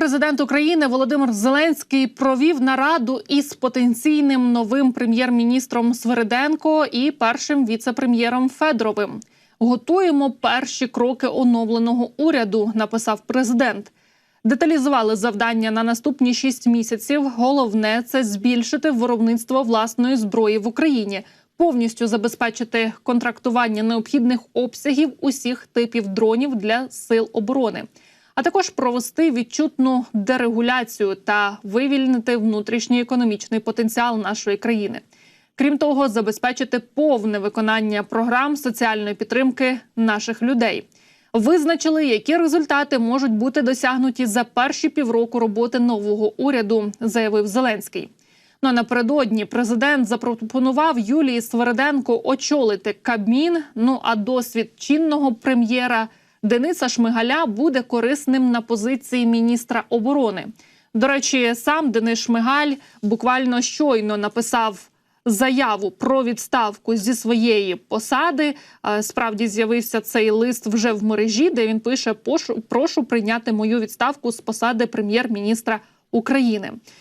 Президент України Володимир Зеленський провів нараду із потенційним новим прем'єр-міністром Свириденко і першим віце-прем'єром Федоровим. Готуємо перші кроки оновленого уряду. Написав президент. Деталізували завдання на наступні шість місяців. Головне це збільшити виробництво власної зброї в Україні, повністю забезпечити контрактування необхідних обсягів усіх типів дронів для сил оборони, а також провести відчутну дерегуляцію та вивільнити внутрішній економічний потенціал нашої країни. Крім того, забезпечити повне виконання програм соціальної підтримки наших людей. Визначили, які результати можуть бути досягнуті за перші півроку роботи нового уряду, заявив Зеленський. Ну а напередодні президент запропонував Юлії Свериденко очолити Кабмін. Ну а досвід чинного прем'єра Дениса Шмигаля буде корисним на позиції міністра оборони. До речі, сам Денис Шмигаль буквально щойно написав заяву про відставку зі своєї посади. Е, Справді з'явився цей лист вже в мережі, де він пише: «Пошу- прошу прийняти мою відставку з посади прем'єр-міністра України.